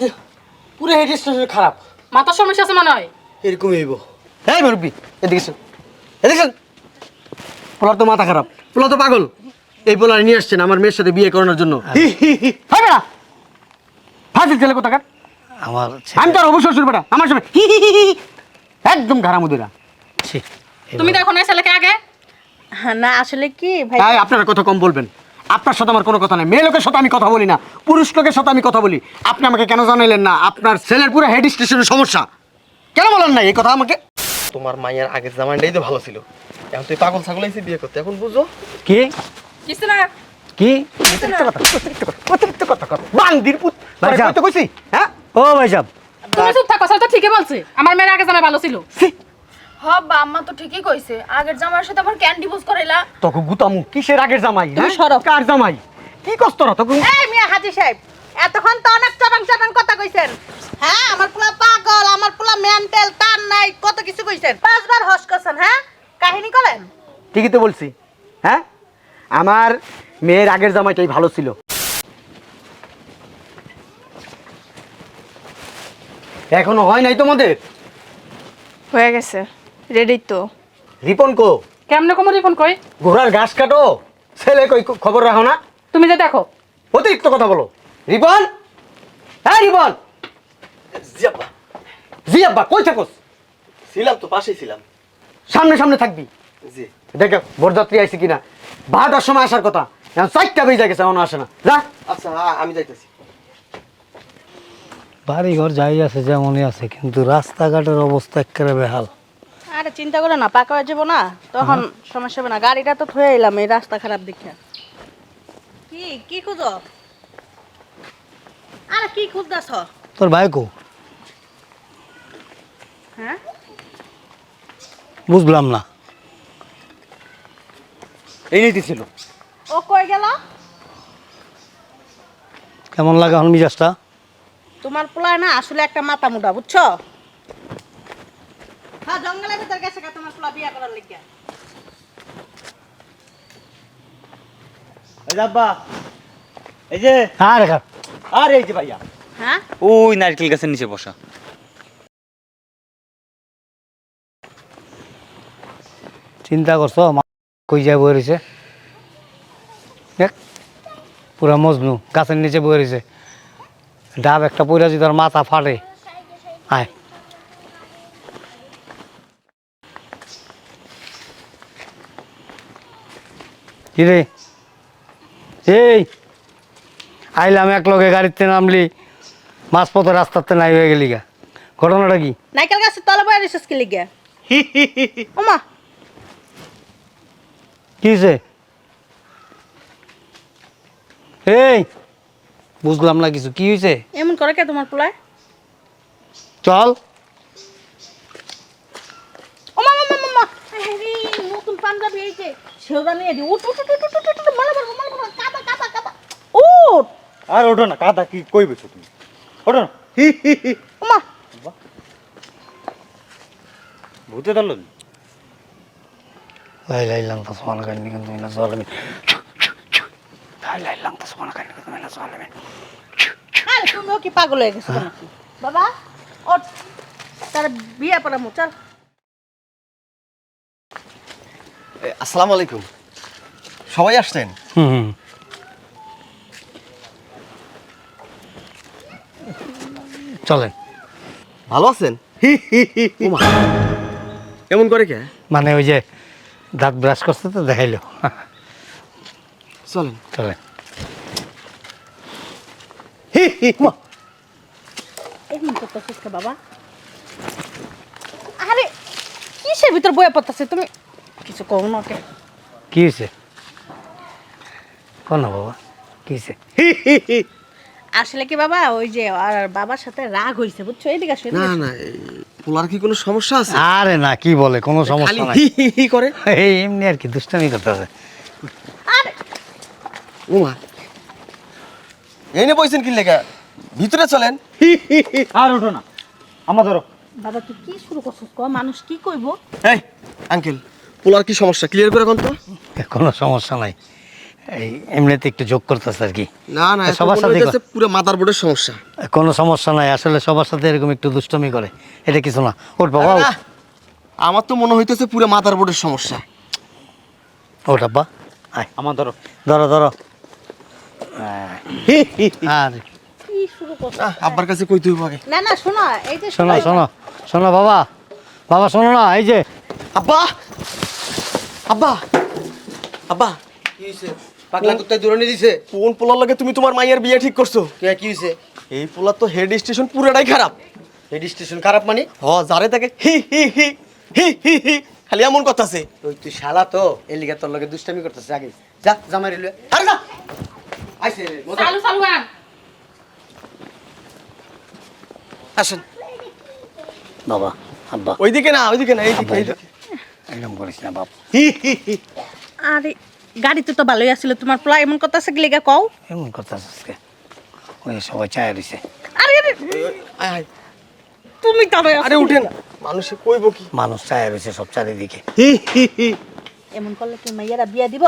যে পুরো খারাপ মাথার সমস্যা আছে মনে হয় এরকম হ্যাঁ এদিকে এদিকে পোলার তো মাথা খারাপ পোলা তো পাগল এই পোলার নিয়ে আসছেন আমার মেয়ের সাথে বিয়ে করানোর জন্য আমার আমি তো আমার। একদম তুমি দেখো না ছেলেকে আগে হ্যাঁ, না আসলে কি ভাই আপনারা কথা কম বলবেন আপনার সাথে আমার কোনো কথা নেই। মেয়ে লোকের সাথে আমি কথা বলি না পুরুষ লোকের সাথে আমি কথা বলি। আপনি আমাকে কেন জানাইলেন না? আপনার ছেলের পুরো হেড স্টেশনের সমস্যা। কেন বলেন না এই কথা আমাকে? তোমার মায়ের আগের জামাইটাই তো ভালো ছিল। এখন তুই পাগল ছাগল আইসি বিয়ে করতে। এখন বুঝো। কি? কিছু না কি? অতিরিক্ত কথা কথা বান্দির পুত ভাই সাহেব। তো কইছি হ্যাঁ? ও ভাই সাহেব তুমি চুপ থাকো তো ঠিকই বলছে। আমার মেয়ের আগে জামাই ভালো ছিল। হ বা আম্মা তো ঠিকই কইছে। আগের জামার সাথে আমার ক্যান্ডি বুঝ করাইলা? তোকে গুতামু কিসের আগের জামাই? তুমি হ্যাঁ? সরো। কার জামাই? কি কষ্ট না তোকে? এই মিয়া হাজি সাহেব এতক্ষণ তো অনেক চটাং চটাং কথা কইছেন। হ্যাঁ আমার পোলা পাগল আমার পোলা মেন্টাল তার নাই কত কিছু কইছেন। পাঁচবার হস করছেন হ্যাঁ? কাহিনী করেন? ঠিকই তো বলছি হ্যাঁ? আমার মেয়ের আগের জামাইটাই ভালো ছিল। এখনও হয় নাই তোমাদের? হয়ে গেছে। রেডি তো। রিপন কো? কেমনে কমো রিপন কই? ঘোড়ার ঘাস কাটো। ছেলে কই খবর রাখো না। তুমি যে দেখো। অতিরিক্ত কথা বলো। রিপন? হ্যাঁ রিপন? জি আব্বা জি আব্বা কই থাকোস? ছিলাম তো পাশেই ছিলাম। সামনে সামনে থাকবি। জি। দেখো বরযাত্রী আইছে কিনা। বারোটার সময় আসার কথা। এখন চারটা বেজে গেছে এমন আসে না। যা। আচ্ছা আমি যাইতেছি। বাড়ি ঘর যাই আছে যেমনই আছে কিন্তু রাস্তাঘাটের অবস্থা একেবারে বেহাল। আরে চিন্তা করে না পাকা হয়ে যাব না তখন সমস্যা হবে না। গাড়িটা তো থয়ে এলাম এই রাস্তা খারাপ দেখে। কি কি খুঁজো? আরে কি খুঁজতেছ? তোর ভাই কো? হ্যাঁ? বুঝলাম না। এই নিতেছিল ও কই গেল? কেমন লাগে এখন মিজাজটা? তোমার পোলায় না আসলে একটা মাথা মুডা বুঝছ? হ্যাঁ জঙ্গলের ভিতর গেছে গা তোমার পোলা বিয়া করার লিগে এই আব্বা এই যে আর আর এই যে ভাইয়া। হ্যাঁ? ওই নারকেল গাছের নিচে বসা। চিন্তা করছ? মা- কই যায় বয়ে রয়েছে দেখ পুরা মজনু গাছের নিচে বয়ে রয়েছে ডাব একটা পইরা যদি তোর মাথা ফাটে আয়। কিরে? এই আইলাম এক লগে গাড়িতে নামলি মাঝপথে রাস্তাতে নাই হয়ে গেলি গা। ঘটনাটা কি? নাইকেল গাছের তলে বয়ে রিসার্চ কি লিগে? ওমা। কি হয়েছে এই বুঝলাম না কিছু। কি হয়েছে এমন করে কে তোমার পোলায়? চল ওমা মামা মামা আরে নতুন আছে সেওরা নিয়ে দি উঠ উঠ উঠ উঠ উঠ উঠ মালা মারবো মালা মারবো কাবা কাবা কাবা উঠ! আর ওঠো না কাদা কি কইবে তুমি? ওঠো না। হি হি হি। মা ভূতে ধরলো লাই লাই লাং তো সোনা কাহিনী কিন্তু মিলা সোনা হ্যাঁ। বাবা তার বিয়ে পড়ামু চল। আসসালামু আলাইকুম। সবাই আসছেন? হুম হুম। চলেন। ভালো আছেন? ওমা, এমন করে কে? মানে ওই যে দাঁত ব্রাশ করছে তো দেখাইলো। চলেন। চলেন। বাবা। আরে কিসের ভিতর বয়ে পড়তেছে তুমি? কিছু কও না কে? কি হয়েছে কোন বাবা কি হয়েছে আসলে কি বাবা ওই যে আর বাবার সাথে রাগ হইছে বুঝছ? এদিকে আসো না না পোলার কি কোনো সমস্যা আছে? আরে না কি বলে কোনো সমস্যা নাই। হি করে। এই এমনি আর কি দুষ্টামি করতেছে। আরে! ওমা এই নিয়ে বইছেন কি লেখা ভিতরে চলেন। আর ওঠো না। আমার ধরো। বাবা তুই কি শুরু করছিস? ক মানুষ কি কইবো? এই আঙ্কেল। পোলার কি সমস্যা? ক্লিয়ার করে কোন তো। কোনো সমস্যা নাই। এই এমনিতে একটু যোগ করতেছে আর কি। না না সবার সাথে পুরো মাথার বোর্ডের সমস্যা। কোনো সমস্যা নাই। আসলে সবার সাথে এরকম একটু দুষ্টমি করে। এটা কিছু না। ওর বাবা আরে আমার তো মনে হইতেছে পুরো মাথার বোর্ডের সমস্যা। ওর আব্বা। আয়। আমার ধরো। ধরো ধরো। আর। কি শুরু করছ? আব্বার কাছে কই তুই আগে? না না শোনো এই যে শোনো। শোনো। শোনো বাবা। বাবা শোনো না এই যে। আব্বা! আব্বা! আব্বা! কি হয়েছে পাগলা কুত্তায় দূরনি দিছে? কোন পোলার লাগে তুমি তোমার মাইয়ের বিয়ে ঠিক করছ? কে কি হয়েছে এই পোলার তো হেড স্টেশন পুরোটাই খারাপ। রেজিস্ট্রেশন খারাপ মানে? হ যারে তাকে হি হি হি হি হি হি খালি এমন কথা আছে। ওই তুই শালা তো এর লিগে তোর লগে দুষ্টামি করতেছে আগে। যা জামাই রেলুয়ে আরে যা! আইছে রে। চালু চালু আন আসেন। বাবা আব্বা। ওইদিকে না ওইদিকে না এইদিকে এইদিকে। এরকম করিস না বাপ। হি হি হি। আরে গাড়িতে তো ভালোই আসছিল তোমার পোলা এমন কথা আছে লেগে কও? এমন কথা আজকে। ওই সবাই চায় আরে আরে আয়, আয়। তুমি তবে আরে উঠেন মানুষে কইব কি? মানুষ চায় রয়েছে সব চারিদিকে। হি হি হি। এমন করলে কি মাইয়ারা বিয়া দিব?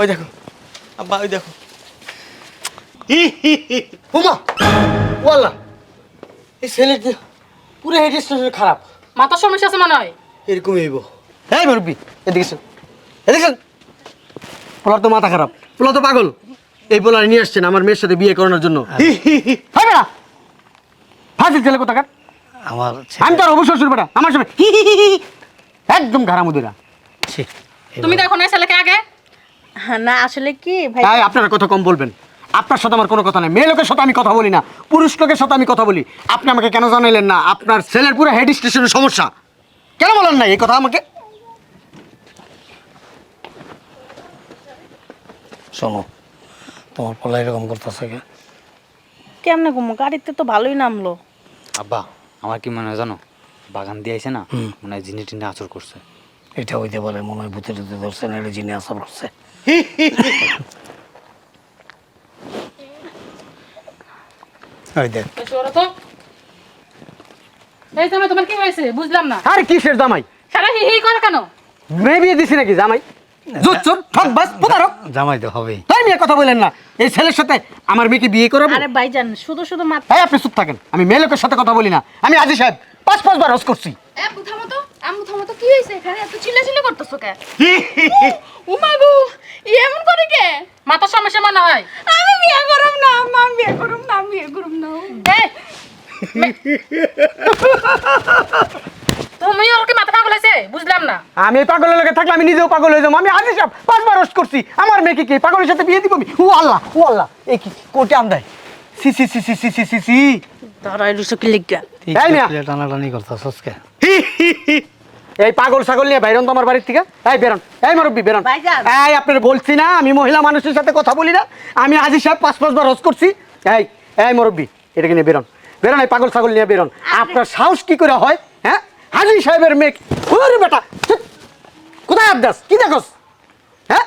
ওই দেখো। আব্বা ওই দেখো। হুমা! ওয়াল্লা এই ছেলে পুরো হেড স্টেশন খারাপ? মাথার সমস্যা আছে মনে হয়? হ্যাঁ মুরব্বি এদিকে শোন এদিকে শোন পোলার তো মাথা খারাপ। পোলা তো পাগল। এই পোলার নিয়ে আসছেন আমার মেয়ের সাথে বিয়ে করানোর জন্য। হ্যাঁ বেড়া। ফাঁসির ছেলে কোথাকার? আমার আমি তো আর অবশ্যই শ্বশুর বেটা আমার সামনে। একদম ঘাড়ামুদিরা ছি, তুমি দেখো না ছেলেকে আগে? হ্যাঁ, না আসলে কি? ভাই আপনারা কথা কম বলবেন। আপনার সাথে আমার কোনো কথা নেই। মেয়ে লোকের সাথে আমি কথা বলি না পুরুষ লোকের সাথে আমি কথা বলি। আপনি আমাকে কেন জানাইলেন না? আপনার ছেলের পুরো হেড স্টেশনের সমস্যা। কেন বলেন না এই কথা আমাকে? শোনো তোমার পোলা এরকম করতেছে কে? কেমনে ঘুমো? গাড়িতে তো ভালোই নামলো। আব্বা আমার কি মনে হয় জানো? বাগান দিয়ে আইছে না মনে হয় জিনি টিনে আচর করছে। এটা হইতে পারে মনে হয় ভূতে ধরছে না এটা জিনে আসা করছে। ওই দেখ। বেশি ওরা তো। এই সময় তোমার কি হয়েছে? বুঝলাম না। আরে কিসের জামাই? সারা হি হি করে কেন? মেয়ে বিয়ে দিছি নাকি জামাই? জোচ্চর ঠকবাস প্রতারক জামাই তো হবেই। তাই মেয়ে কথা বলেন না। এই ছেলের সাথে আমার মেয়েকে বিয়ে করাবো? আরে ভাইজান শুধু শুধু মাথা তাই আপনি চুপ থাকেন। আমি মেয়ে লোকের সাথে কথা বলি না। আমি আজি সাহেব পাঁচ পাঁচবার হস করছি। আম্মু থামো তো কি হয়েছে এখানে? এত চিল্লাচিল্লি করতেছো কে? উমা গো ই এমন করে কে? মাথার সমস্যা মনে হয়। আমি বিয়ে করব না আম্মা আমি বিয়ে করব না আমি বিয়ে করব না। এই, মে- তুমি ওর কি মাথা পাগল হয়েছে? বুঝলাম না। আমি এই পাগলের লোকে থাকলে আমি নিজেও পাগল হয়ে যাব। আমি আজি সাহেব পাঁচবার হস করছি। আমার মেয়েকে কি পাগলের সাথে বিয়ে দিব আমি? ও আল্লাহ ও আল্লাহ। এই কি কোটে আন্দায় সি সি সি সি সি সি সি সি। ধরাই রুসো কি লিগা ঠিক এই মিয়া। টানাটানি করতেছস কে? হি, হি, হি। এই পাগল ছাগল নিয়ে বাইরন তো আমার বাড়ির থেকে? এই বেরন এই মুরব্বি বেরন। এই আপনার বলছি না আমি মহিলা মানুষের সাথে কথা বলি না। আমি আজি সাহেব পাঁচ পাঁচবার হস করছি। এই এই মুরব্বি এটাকে নিয়ে বেরন? বেরন এই পাগল ছাগল নিয়ে বেরন। আপনার সাহস কি করে হয় হ্যাঁ? হাজি সাহেবের মেয়ে ওরে বেটা কোথায় আবদাস? কি দেখোস? হ্যাঁ?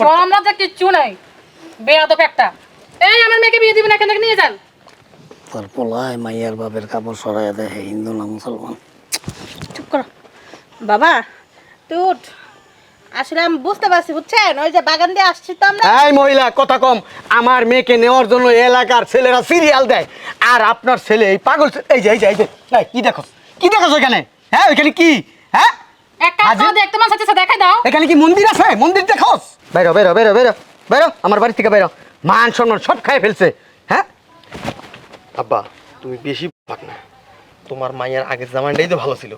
সরম লজ্জা কিচ্ছু নাই। বেয়াদব একটা। এই আমার মেয়েকে বিয়ে দিবেন এখান থেকে নিয়ে যান। তোর পোলায় মাইয়ার বাপের কাপড় সরাইয়া দেয় হিন্দু না মুসলমান। চুপ করো। বাবা তুই উঠ আসলে আমি বুঝতে পারছি বুঝছেন? ওই যে বাগান দিয়ে আসছি তো আমরা। এই মহিলা কথা কম। আমার মেয়েকে নেওয়ার জন্য এলাকার ছেলেরা সিরিয়াল দেয়। আর আপনার ছেলে এই পাগল ছে- এই যে এই যে এই যে এই, কি দেখো? কি দেখো এখানে? হ্যাঁ ওইখানে কি? হ্যাঁ? এক কাজ হাজির- করো দেখতে মন চাচ্ছে দেখাই দাও। এখানে কি মন্দির আছে? মন্দির দেখোস। বেরো বেরো বেরো বেরো বেরো। আমার বাড়ি থেকে বেরো। মান সম্মান সব খাই ফেলছে। হ্যাঁ? আব্বা তুমি বেশি পাক না। তোমার মায়ের আগের জামানটাই তো ভালো ছিল।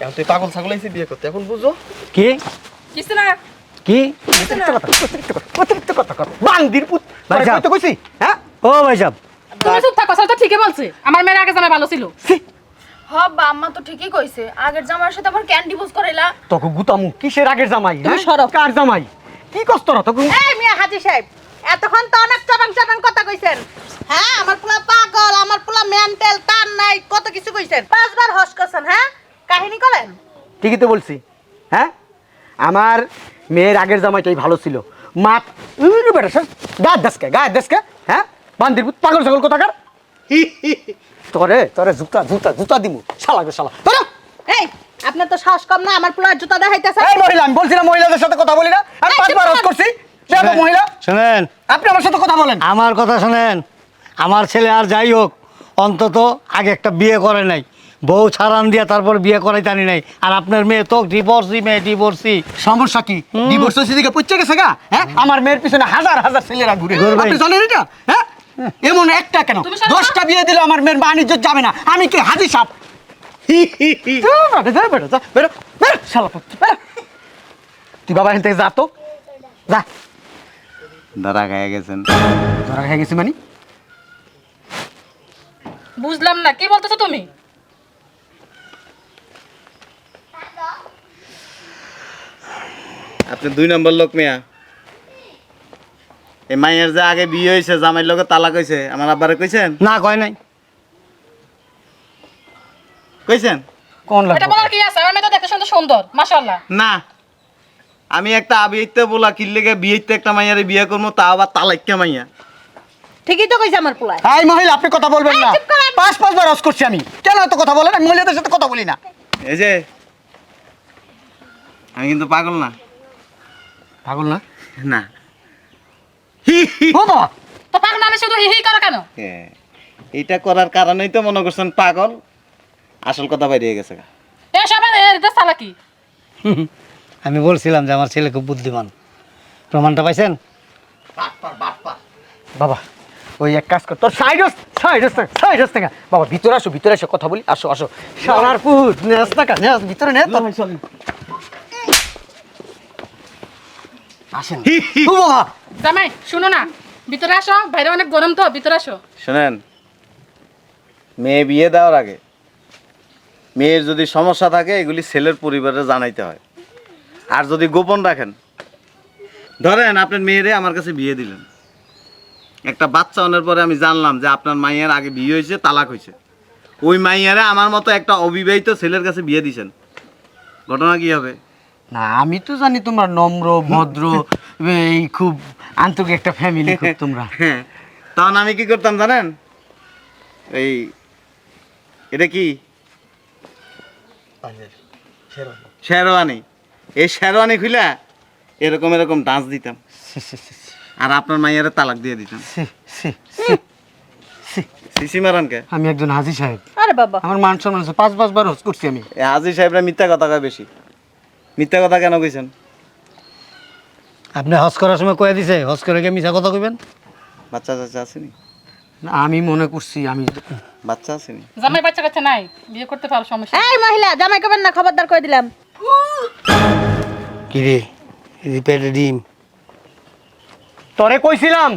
এখন তুই পাগল ছাগল আইসি বিয়ে করতে এখন বুঝো। কি? কিছু না। কি? অতিরিক্ত কথা কথা বান্দির পুত। ভাই। তো কইছি? হ্যাঁ? ও ভাই সাহেব তুমি চুপ থাকো তো ঠিকই বলছে। আমার মেয়ের আগে জামাই ভালো ছিল। হ বা আম্মা তো ঠিকই কইছে। আগের জামার সাথে আবার ক্যান ডিভোর্স করাইলা? তখন গুতামু। কিসের আগের জামাই তুমি হ্যাঁ? সরো। কার জামাই? কি কষ্ট না তখন এই মিয়া হাজি সাহেব এতক্ষণ তো অনেক চবাং চবাং কথা কইছেন। হ্যাঁ আমার পোলা পাগল আমার পোলা মেন্টাল তার নাই কত কিছু কইছেন। পাঁচবার হস করছেন হ্যাঁ? কাহিনী করেন ঠিকই তো বলছি হ্যাঁ? আমার মেয়ের আগের জামাইটাই ভালো ছিল। মা উরে বেটা স্যার গায়ের দেশকে গায়ের দেশকে হ্যাঁ? বান্দির পাগল ছাগল কোথাকার? তোরে তোরে জুতা জুতা জুতা দিমু শালা গো শালা। তোরা এই আপনার তো সাহস কম না আমার পোলার জুতা দেখাইতেছে এই মহিলা আমি বলছিলাম মহিলাদের সাথে কথা বলি না। আমি পাঁচবার কর। করছি। দেখো মহিলা? শোনেন। আপনি আমার সাথে কথা বলেন। আমার কথা শোনেন। আমার ছেলে আর যাই হোক অন্তত আগে একটা বিয়ে করে নাই। বউ ছাড়ান দিয়া তারপর বিয়ে করাই জানি নাই। আর আপনার মেয়ে তো ডিভোর্সি মেয়ে ডিভোর্সি সমস্যা কি? ডিভোর্স হয়েছে দিকে পুচ্ছে গেছে গা হ্যাঁ? আমার মেয়ের পিছনে হাজার হাজার ছেলেরা ঘুরে আপনি জানেন এটা? হ্যাঁ? এমন একটা কেন? দশটা বিয়ে দিলে আমার মেয়ের বাণিজ্য যাবে না। আমি কি হাজি সাপ? তুই বাবা এখান থেকে যা তো। যা। দাঁড়া গায়ে গেছেন। ধরা খেয়ে গেছি মানে? বুঝলাম না কি বলতেছো তুমি? আপনি দুই নম্বর লোক মিয়া। এই মাইয়ের যে আগে বিয়ে হয়েছে জামাইর লগে তালাক হয়েছে আমার আব্বারে কইছেন? না কয় নাই। কইছেন? কোন এটা লাগবে বলার কি আছে? আমার মেয়ে তো দেখতে সুন্দর মাশাআল্লাহ। না আমি একটা আবিতে বলা কিল্লেগে বিয়েতে একটা মাইয়ারে বিয়ে করব তা আবার তালাক্কা মাইয়া। ঠিকই তো কইছে আমার পোলায়। এই মহিলা আপনি কথা বলবেন না। করেন। পাঁচ পাঁচবার রস করছি আমি। কেন এত কথা বলেন? আমি মহিলাদের সাথে কথা বলি না। এই যে আমি কিন্তু পাগল না। পাগল না? না। বাবা তো পাগল না শুধু হি হি করো কেন? এইটা করার কারণেই তো মনে করছেন পাগল। আসল কথা বাইরে গেছে এ সবাই এটা চালাকি আমি বলছিলাম যে আমার ছেলে খুব বুদ্ধিমান। প্রমাণটা পাইছেন? বাবা ওই এক কাজ কর তোর সাইড সাইড সাইড থেকে। বাবা ভিতরে আসো ভিতরে এসে কথা বলি আসো আসো। সারার পুত নেস না নেস ভিতরে নে তো। আসেন। ও বাবা জামাই শুনো না। ভিতরে আসো বাইরে অনেক গরম তো ভিতরে আসো। শোনেন মেয়ে বিয়ে দেওয়ার আগে মেয়ের যদি সমস্যা থাকে এগুলি ছেলের পরিবারে জানাইতে হয়। আর যদি গোপন রাখেন। ধরেন আপনার মেয়েরে আমার কাছে বিয়ে দিলেন। একটা বাচ্চা অনের পরে আমি জানলাম যে আপনার মাইয়ার আগে বিয়ে হয়েছে তালাক হয়েছে। ওই মাইয়ারে আমার মতো একটা অবিবাহিত ছেলের কাছে বিয়ে দিছেন। ঘটনা কি হবে? না আমি তো জানি তোমার নম্র ভদ্র এই খুব আন্তরিক একটা ফ্যামিলি খুব তোমরা। হ্যাঁ তখন আমি কি করতাম জানেন? এই এটা কি? শেরওয়ানি। এই শেরওয়ানি খুলে এরকম এরকম ডান্স দিতাম। আর আপনার মাইয়ারে তালাক দিয়ে দিতাম। সি, সি, সি, সি। সিসি মারানকে আমি একজন হাজি সাহেব। আরে বাবা। আমার মান সম্মান আছে পাঁচ পাঁচবার হোস করছি আমি। এই হাজি সাহেবরা মিথ্যা কথা কয় বেশি। মিথ্যা কথা কেন কইছেন? আপনি হজ করার সময় কয়ে দিছে হজ করে গিয়ে মিছা কথা কইবেন? বাচ্চা চাচা আসেনি না, আমি মনে করছি আমি বাচ্চা আসেনি জামাই বাচ্চা কাচ্চা নাই বিয়ে করতে পারো সমস্যা এই মহিলা জামাই কবেন না খবরদার কই দিলাম। কি রে? পেটে ডিম তোরে কইছিলাম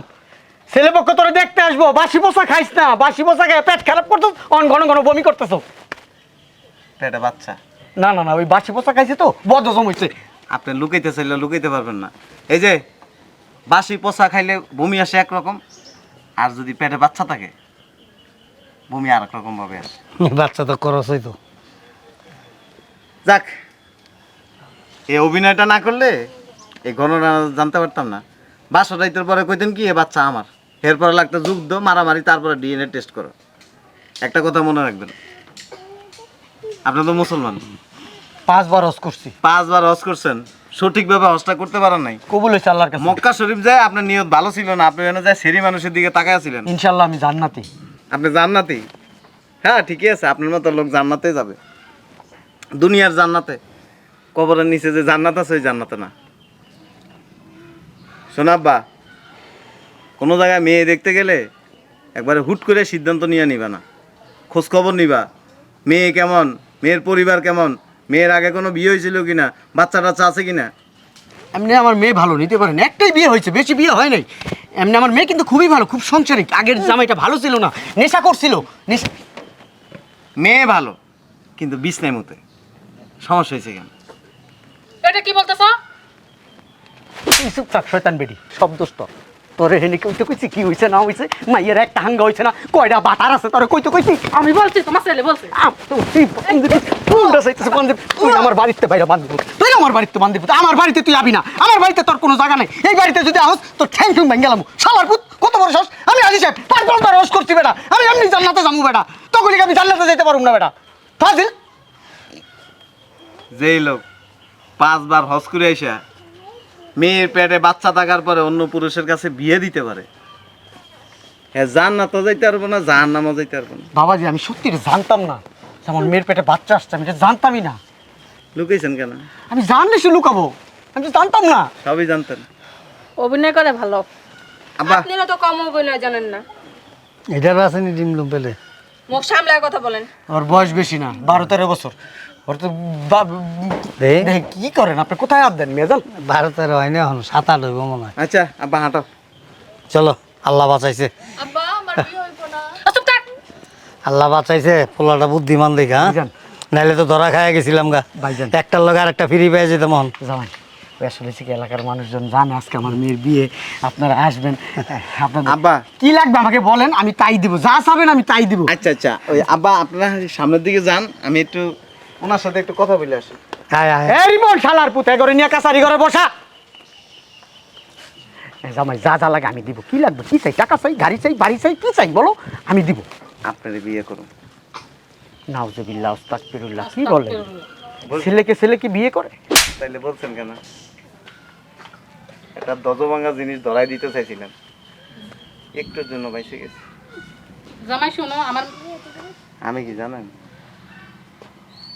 ছেলে পক্ষ তোরে দেখতে আসব বাসি পোষা খাইস না বাসি পোষা খাই পেট খারাপ করতো অন ঘন ঘন বমি করতেছো। পেটে বাচ্চা? না না না ওই বাসি পোষা খাইছে তো বদ্ধ জমইছে আপনি লুকাইতে চাইলে লুকাইতে পারবেন না। এই যে বাসি পচা খাইলে বমি আসে একরকম আর যদি পেটে বাচ্চা থাকে বমি আর এক রকম ভাবে আসে। বাচ্চা তো খরচ হইতো। যাক এই অভিনয়টা না করলে এই ঘটনা জানতে পারতাম না। বাসা রাইতের পরে কইতেন কি এ বাচ্চা আমার। এরপরে লাগতো যুদ্ধ মারামারি তারপরে ডিএনএ টেস্ট করো। একটা কথা মনে রাখবেন। আপনি তো মুসলমান। পাঁচবার হস করছি। পাঁচবার হজ করছেন। সঠিকভাবে হজটা করতে পারেন নাই। কবুল হয়েছে আল্লাহর কাছে। মক্কা শরীফ যায় আপনার নিয়ত ভালো ছিল না আপনি এখানে যায় সেরি মানুষের দিকে তাকায় ছিলেন ইনশাল্লাহ আমি জান্নাতি। আপনি জান্নাতি? হ্যাঁ ঠিকই আছে আপনার মতো লোক জান্নাতে যাবে। দুনিয়ার জান্নাতে। কবরের নিচে যে জান্নাত আছে ওই জান্নাতে না। শোনাব্বা কোনো জায়গায় মেয়ে দেখতে গেলে একবারে হুট করে সিদ্ধান্ত নিয়ে নিবা না। খোঁজ খবর নিবা মেয়ে কেমন মেয়ের পরিবার কেমন মেয়ের আগে কোনো বিয়ে হয়েছিল কিনা বাচ্চা টাচ্চা আছে কি না এমনি আমার মেয়ে ভালো নিতে পারেন। একটাই বিয়ে হয়েছে বেশি বিয়ে হয় নাই। এমনি আমার মেয়ে কিন্তু খুবই ভালো খুব সংসারিক। আগের জামাইটা ভালো ছিল না নেশা করছিল। নেশা মেয়ে ভালো কিন্তু বিছনায় মতে। সমস্যা হয়েছে কেন? এটা কি বলতেছো? এই থাক শয়তান বেডি সব দোষ তোর তোরে হেনে কইতে কইছি কি হইছে না হইছে মাইয়ের একটা হাঙ্গা হইছে না কয়টা বাটার আছে তোরে কইতে কইছি? আমি বলছি তোমার ছেলে বলছে। তুই আমার বাড়িতে বাইরে বান্দিপুত তুই আমার বাড়িতে বান্দিপুত আমার বাড়িতে তুই আবি না আমার বাড়িতে তোর কোনো জায়গা নেই এই বাড়িতে যদি আহস তোর ঠ্যাং ঠ্যাং ভেঙে গেলাম। শালার পুত কত বড় সাহস আমি আজি সাহেব পাঁচ ঘণ্টা রস করছি বেটা আমি এমনি জান্নাতে যাব বেটা তখনই আমি জান্নাতে যেতে পারব না বেটা? ফাজিল? যেই লোক পাঁচবার হজ করে আইসা মেয়ের পেটে বাচ্চা থাকার পরে অন্য পুরুষের কাছে বিয়ে দিতে পারে। হ্যাঁ জান না তো যাইতে পারব না জান নামও যাইতে পারব না। বাবাজি আমি সত্যি জানতাম না। যে আমার মেয়ের পেটে বাচ্চা আসছে আমি এটা জানতামই না। লুকাইছেন কেন? আমি জানলে সে লুকাবো। আমি তো জানতাম না। সবই জানতেন। অভিনয় করে ভালো। আব্বা। আপনারা তো কম অভিনয় জানেন না। এটার আছে নি ডিম লুম পেলে। মুখ সামলায় কথা বলেন। ওর বয়স বেশি না বারো তেরো বছর। ওর তো কি করেন? আপনি কোথায় আপ দেন মেজাল? ভারতের হয় না এখন সাত আট হইব মনে হয়। আচ্ছা আব্বা হাঁটো। চলো আল্লাহ বাঁচাইছে। আব্বা আমার বিয়ে হইব না। চুপ থাক। আল্লাহ বাঁচাইছে পোলাটা বুদ্ধিমান দেখা ভাইজান। নাইলে তো ধরা খাইয়া গেছিলাম গা। ভাইজান। একটার লগে আর একটা ফ্রি পেয়ে যেত এখন জামাই আসলে এলাকার মানুষজন জানে? আজকে আমার মেয়ের বিয়ে আপনারা আসবেন। আপনাদের আব্বা। কি লাগবে আমাকে বলেন? আমি তাই দিব। যা চাবেন আমি তাই দিব। আচ্ছা আচ্ছা ওই আব্বা আপনারা সামনের দিকে যান আমি একটু ওনার সাথে একটু কথা বলে আসি। রিমন শালার পুতে করে নিয়ে কাছারি ঘরে বসা। জামাই যা যা লাগে আমি দিব। কি লাগবে? কি চাই? টাকা চাই? গাড়ি চাই? বাড়ি চাই? কি চাই বলো? আমি দিব। আপনার বিয়ে করুন। নাউজুবিল্লাহ কি বলে ছেলেকে ছেলে কি বিয়ে করে? তাইলে বলছেন কেন? একটা দজভাঙা জিনিস ধরাই দিতে চাইছিলেন। একটুর জন্য বাইসে গেছি। জামাই শোনো আমার আমি কি জানেন?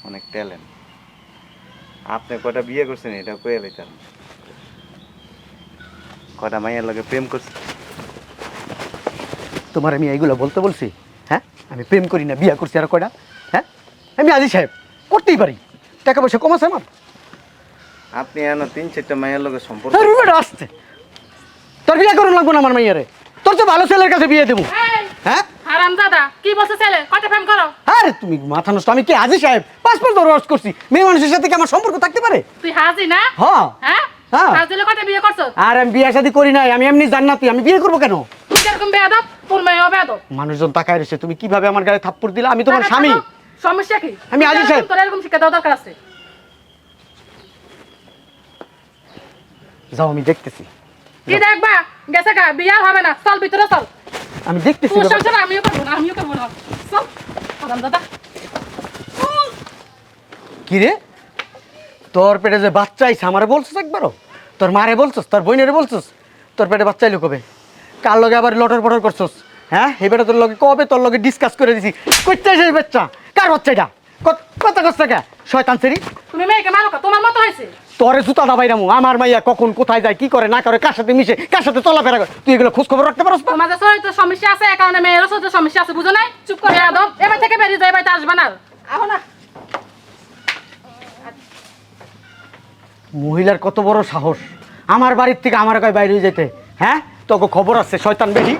অনেক ট্যালেন্ট আপনি কয়টা বিয়ে করছেন এটা কয়ে লইতেন কয়টা মাইয়ের লগে প্রেম করছেন তোমার আমি এইগুলো বলতে বলছি হ্যাঁ? আমি প্রেম করি না বিয়ে করছি আর কয়টা হ্যাঁ? আমি আজি সাহেব করতেই পারি। টাকা পয়সা কম আছে আমার। আপনি এনে তিন চারটা মাইয়ের লগে সম্পর্ক আসছে। তোর বিয়ে করুন লাগবো না আমার মাইয়ারে। তোর তো ভালো ছেলের কাছে বিয়ে দেবো। হ্যাঁ? হারাম দাদা কি বলছে ছেলে? কয়টা করো? আরে তুমি মাথা নষ্ট। আমি কি? আজি সাহেব। পাসপোর্ট করছি। মেয়ে মানুষের সাথে কি আমার সম্পর্ক থাকতে পারে? তুই হাজি না? হ্যাঁ? হ্যাঁ। হাজি কয়টা বিয়ে করছ? আর আমি বিয়ে শাদি করি নাই। আমি এমনি জান্নাতি। আমি বিয়ে করব কেন? তুই যেরকম বেয়াদব? তোর বেয়াদব মানুষজন তাকায় রয়েছে। তুমি কীভাবে আমার গায়ে থাপ্পড় দিলা? আমি তোমার স্বামী। সমস্যা কি? আমি হাজি সাহেব। তোর এরকম শিক্ষা দেওয়া দরকার আছে? যাও আমি দেখতেছি। কি দেখবা? গেছে গা বিয়ে হবে না। চল ভিতরে চল। আমি দেখতেছি আমিও করব না আমিও করব না। দাদা। কি রে? তোর পেটে যে বাচ্চা আইছে আমারে বলছিস একবারও? তোর মারে বলছিস তোর বোনের বলছিস? তোর পেটে বাচ্চা এলো কবে? কার লগে আবার লটর পটর করছিস হ্যাঁ? এবারে তোর লগে কবে তোর লগে ডিসকাস করে দিছি? কইতে সেই বাচ্চা? কার বাচ্চা এটা? কত কথা কষ্ট কে শয়তান সেরি তুমি মেয়েকে মারো কা? তোমার মতো হয়েছে? তোরে জুতা দাবাইরামু আমার মাইয়া কখন কোথায় যায় কি করে না করে কার সাথে মিশে কার সাথে চলাফেরা করে তুই এগুলো খোঁজ খবর রাখতে পারস না? তোমাদের শরীর সমস্যা আছে এই কারণে মেয়েরও শরীরে সমস্যা আছে বুঝো নাই? চুপ করে আদব এবার থেকে বেরিয়ে যায় এবার আসবে না। আহো না। মহিলার কত বড় সাহস আমার বাড়ির থেকে আমার গায়ে বাইরে যেতে হ্যাঁ? তোকে খবর আছে শয়তান বেশি